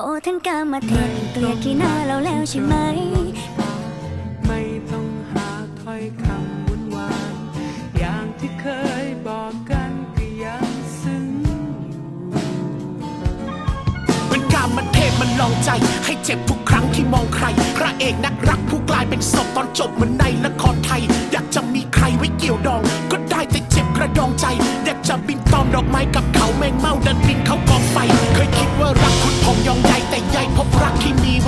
โอ้ทั้งกามาเทศเกลียดขี้หน้าเราแล้วใช่ไหม ไม่ต้องหาถ้อยคำวุ่นวานอย่างที่เคยบอกกันก็ยังซึ้งเป็นการมันเทพมันลองใจ ให้เจ็บทุกครั้งที่มองใคร พระเอกนักรักผู้กลายเป็นศพตอนจบเหมือนในละครไทย อยากจะมีใครไว้เกี่ยวดอง ก็ได้แต่เจ็บกระดองใจ อยากจะบินตอมดอกไม้กับเขาแมงเม่า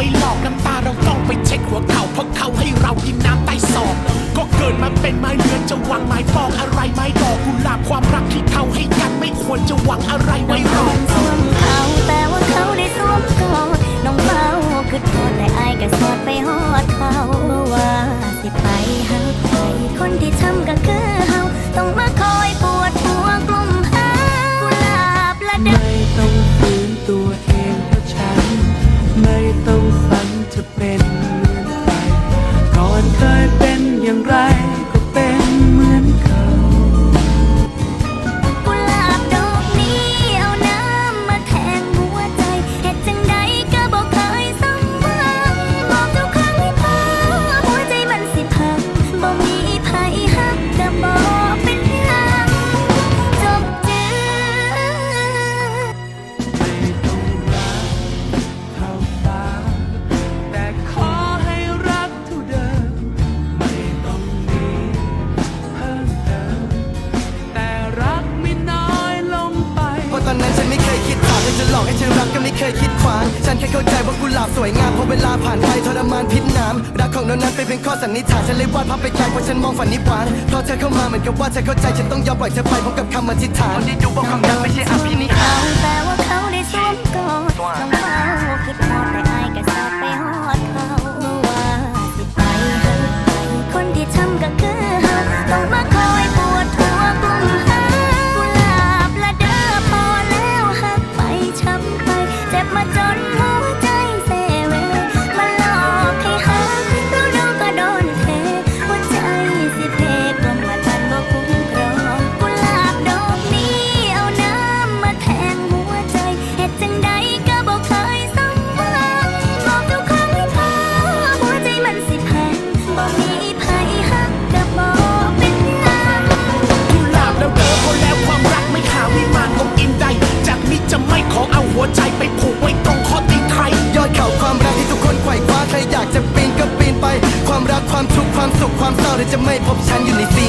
ว้หลอกน้ำตาเราต้องไปเช็คหัวเข่าเพราะเขาให้เรากินน้ำใต้ศอก ก็เกิดมาเป็นไม้เลือนจะหวังไม้ปอกอะไรไม้ดอกกุหลาบความรักที่เขาให้กันไม่ควรจะหวังอะไรไว้หรอก็ไม่เคยคิดขวาง ฉันแค่เข้าใจว่ากุหลาบสวยงามพอเวลาผ่านไปทรมานพิษน้ำรักของเรานั้นเป็นเพียงข้อสันนิษฐานฉันเลยวาดภาพไปไกลเพราะฉันมองฝันนิพพานเพราะเธอเข้ามาเหมือนกับว่าเธอเข้าใจฉันต้องยอมปล่อยเธอไปพร้อมกับคำอธิษฐานคนที่ดูบอกคำนั้นไม่ใช่อภินิหารแปลว่าเขา ร้าเธอจะไม่พบฉันอยู่ใน